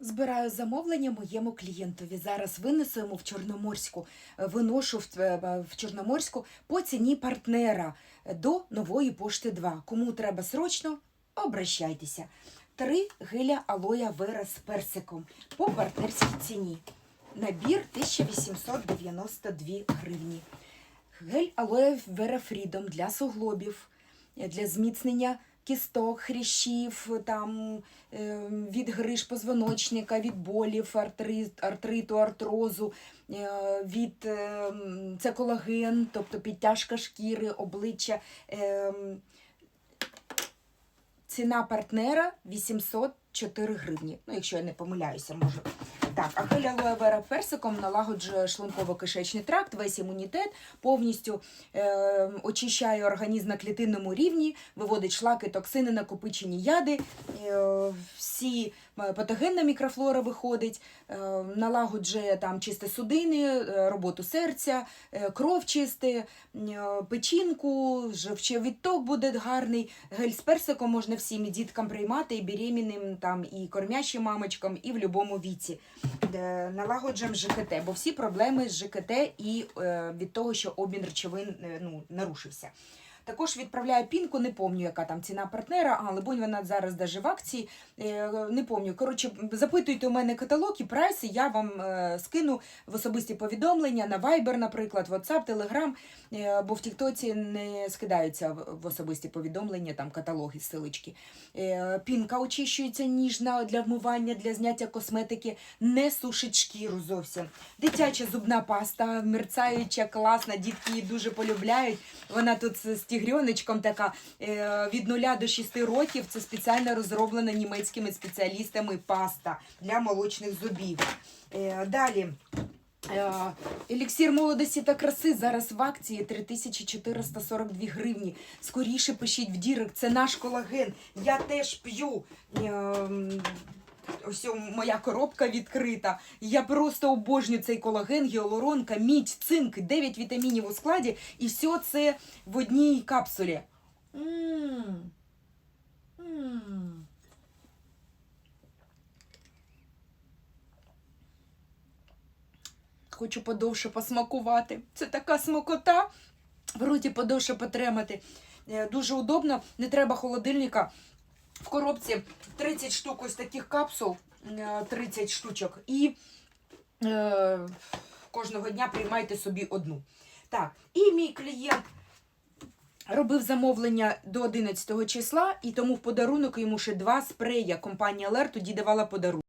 Збираю замовлення моєму клієнтові. Зараз винесу йому в Чорноморську, е, виношу в, е, в Чорноморську по ціні партнера до нової пошти 2. Кому треба срочно, обращайтеся. Три геля алоя вера з персиком по партнерській ціні. Набір 1892 гривні. Гель алоє вера фрідом для суглобів, е, для зміцнення кісток, хрящів, там, е, від гриж позвоночника, від болів, артри, артриту, артрозу, е, від е, це колаген, тобто підтяжка шкіри, обличчя. Е, ціна партнера 804 гривні. Ну, якщо я не помиляюся, може. Так, а гель алоє вера персиком налагоджує шлунково-кишечний тракт, весь імунітет, повністю е, очищає організм на клітинному рівні, виводить шлаки, токсини, накопичені яди, е, всі патогенна мікрофлора виходить, е, налагоджує там чисте судини, е, роботу серця, е, кров чисте, е, печінку, жовчий відток буде гарний. Гель з персиком можна всім і діткам приймати, і беременним, там, і кормящим мамочкам, і в будь-якому віці. Е, Налагоджуємо ЖКТ, бо всі проблеми з ЖКТ і е, від того, що обмін речовин е, ну, нарушився. Також відправляю пінку, не пам'ятаю, яка там ціна партнера, але бо вона зараз даже в акції. Е, Не пам'ятаю. Коротше, запитуйте у мене каталог і прайси, я вам е, скину в особисті повідомлення на Viber, наприклад, WhatsApp, Telegram, е, бо в Тіктоці не скидаються в особисті повідомлення, там каталоги, силички. Пінка очищується ніжна для вмивання, для зняття косметики, не сушить шкіру зовсім. Дитяча зубна паста, мерцаюча, класна, дітки її дуже полюбляють. Вона тут з тігрьоночком така е, від 0 до 6 років. Це спеціально розроблена німецькими спеціалістами паста для молочних зубів. Е, Далі. Е, Еліксір молодості та краси зараз в акції 3442 гривні. Скоріше пишіть в дірек, це наш колаген. Я теж п'ю. Ось моя коробка відкрита. Я просто обожнюю цей колаген, гіалуронка, мідь, цинк, 9 вітамінів у складі, і все це в одній капсулі. М. Хочу подовше посмакувати. Це така смакота. В роті подовше потримати. Е, Дуже удобно, не треба холодильника. В коробці 30 штук ось таких капсул, е, 30 штучок, і е, кожного дня приймайте собі одну. Так, і мій клієнт робив замовлення до 11 числа, і тому в подарунок йому ще два спрея. Компанія Лер тоді давала подарунок.